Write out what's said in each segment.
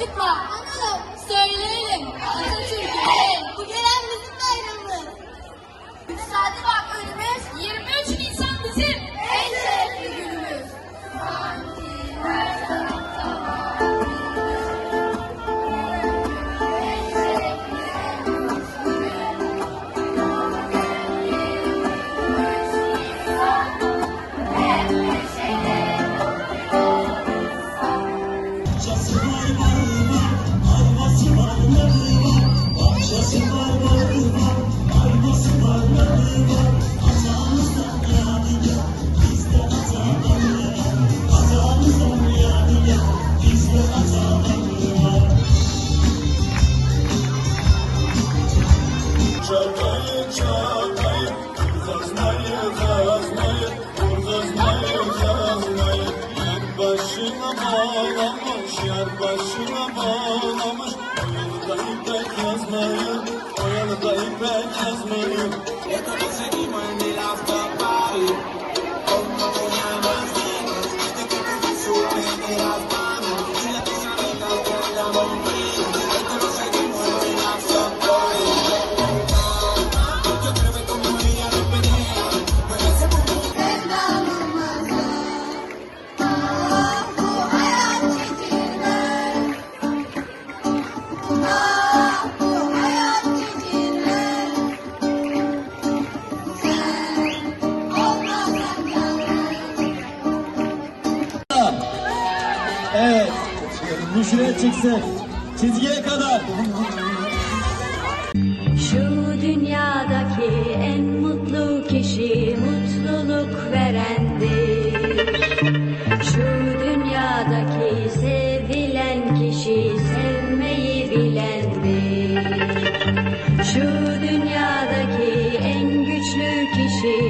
çocuklar. Analım. Söyleyelim. Atatürk'ün Bu gelen bizim bayramımız. İktisadi vakfımız 23 bağlamış, yar başına bağlamış. O yolda ipek yazmayı, o yolda ipek yazmayı. Evet, bu şuraya çıksın. Çizgiye kadar. Şu dünyadaki en mutlu kişi mutluluk verendir. Şu dünyadaki sevilen kişi sevmeyi bilendir. Şu dünyadaki en güçlü kişi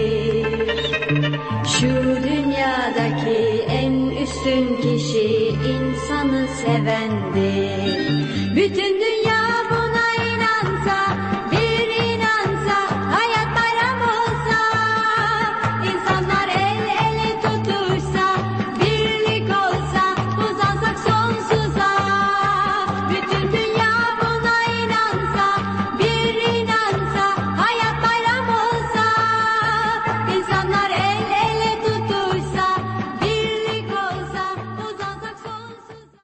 efendi Bütün dünya